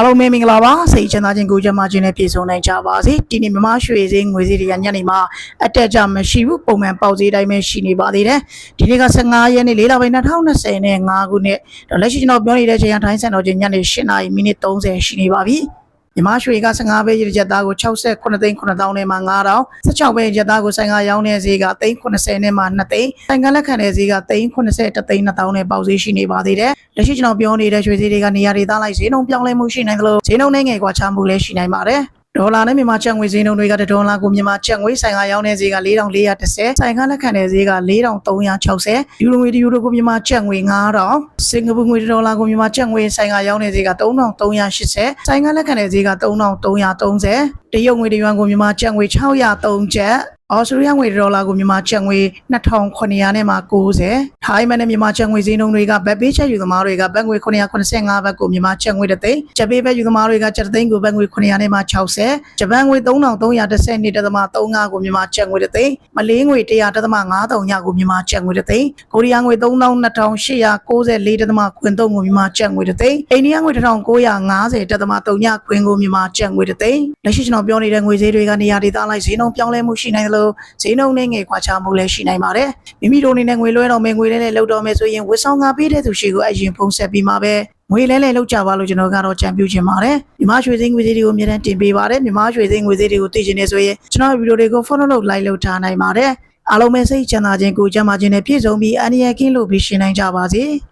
အားလုံးပဲမင်္ဂလာပါစိတ်ချမ်းသာခြင်းကိုယ်ကျန်းမာခြင်းနဲ့ပြည့်စုံနိုင်ကြပါစေဒီနေ့မြမရွှေစင်းငွေစည်းတွေကညနေမှာအတက်ကြမရှိဘူးပုံမှန်ပေါက်စည်းတိုင်းပဲရှိနေပါသေးတယ်ဒီနေ့က15ရက်နေ့၄လပိုင်း2020နဲ့5ခုနှစ်တော့လက်ရှိကျွန်တော်ပြောနေတဲ့ချိန်ကထိုင်းစံတော်ချိန်ညနေ8နာရီမိနစ်30ရှိနေပါပြီ မြမရွှေက15ပဲရည်ချက်သားကို69သိန်း9000နဲ့မှ9000 16ပဲရည်ချက်သားကိုဆိုင်ကရောင်းတဲ့ဈေးက380နဲ့မှ2သိန်းဆိုင်ကလက်ခံတဲ့ဈေးက380သိန်း2000နဲ့ပေါက်ဈေးရှိနေပါသေးတယ်လက်ရှိကျွန်တော်ပြောနေတဲ့ရွှေဈေးတွေကနေရာဒေသလိုက်ဈေးနှုန်းပြောင်းလဲမှုရှိနိုင်သလိုဈေးနှုန်းနဲ့ငယ်ကွာခြားမှုလည်းရှိနိုင်ပါတယ် ဒေါ်လာနဲ့မြန်မာကျပ်ငွေဈေးနှုန်းတွေကတစ်ဒေါ်လာကိုမြန်မာကျပ်ငွေဆိုင်ကရောင်းတဲ့ဈေးက4430ဆိုင်ကလက်ခံတဲ့ဈေးက4360ယူရိုငွေတစ်ယူရိုကိုမြန်မာကျပ်ငွေ9000စင်ကာပူငွေတစ်ဒေါ်လာကိုမြန်မာကျပ်ငွေဆိုင်ကရောင်းတဲ့ဈေးက3380ဆိုင်ကလက်ခံတဲ့ဈေးက3330တရုတ်ငွေတစ်ယွမ်ကိုမြန်မာကျပ်ငွေ603ကျပ် အော်စတြေးလျငွေတစ်ဒေါ်လာကိုမြန်မာကျပ်ငွေ2900နဲ့မှ90ထိုင်းမန်နဲ့မြန်မာကျပ်ငွေဈေးနှုန်းတွေကဘက်ပေးချက်ယူသမားတွေကဘတ်ငွေ985ဘတ်ကိုမြန်မာကျပ်ငွေတစ်သိန်းကျပ်ပေးဘက်ယူသမားတွေကကျပ်တစ်သိန်းကိုဘတ်ငွေ900နဲ့မှ60ဂျပန်ငွေ3310နှစ်တသမ35ကိုမြန်မာကျပ်ငွေတစ်သိန်းမလေးငွေ100တသမ53ညကိုမြန်မာကျပ်ငွေတစ်သိန်းကိုရီးယားငွေ32,894တသမခွင်3ကိုမြန်မာကျပ်ငွေတစ်သိန်းအိန္ဒိယငွေ1950တသမ3ညခွင်ကိုမြန်မာကျပ်ငွေတစ်သိန်းလက်ရှိကျွန်တော်ပြောနေတဲ့ငွေဈေးတွေကနေရာဒေသလိုက်ဈေးနှုန်းပြောင်းလဲမှုရှိနိုင်တယ်လို့ဈေးနှုန်းနဲ့ငယ်ခွာခြားမှုလည်းရှိနိုင်ပါတယ်မိမိတို့အနေနဲ့ငွေလွှဲတော်မယ်ငွေလဲလဲလောက်တော်မယ်ဆိုရင်ဝစ်ဆောင်ကပေးတဲ့သူရှိကိုအရင်ဖုံးဆက်ပြီးမှပဲငွေလဲလဲလောက်ကြပါလို့ကျွန်တော်ကတော့ကြံပြူချင်ပါတယ်မြမရွှေစင်းငွေဈေးတွေကိုအမြဲတမ်းတင်ပေးပါတယ်မြမရွှေစင်းငွေဈေးတွေကိုသိချင်နေဆိုရင်ကျွန်တော်ဗီဒီယိုတွေကို follow လုပ် like လုပ်ထားနိုင်ပါတယ်အားလုံးပဲစိတ်ချမ်းသာခြင်းကိုယ်ကျန်းမာခြင်းနဲ့ပြည့်စုံပြီးအန္တရာယ်ကင်းလို့ပြီးရှင်းနိုင်ကြပါစေ။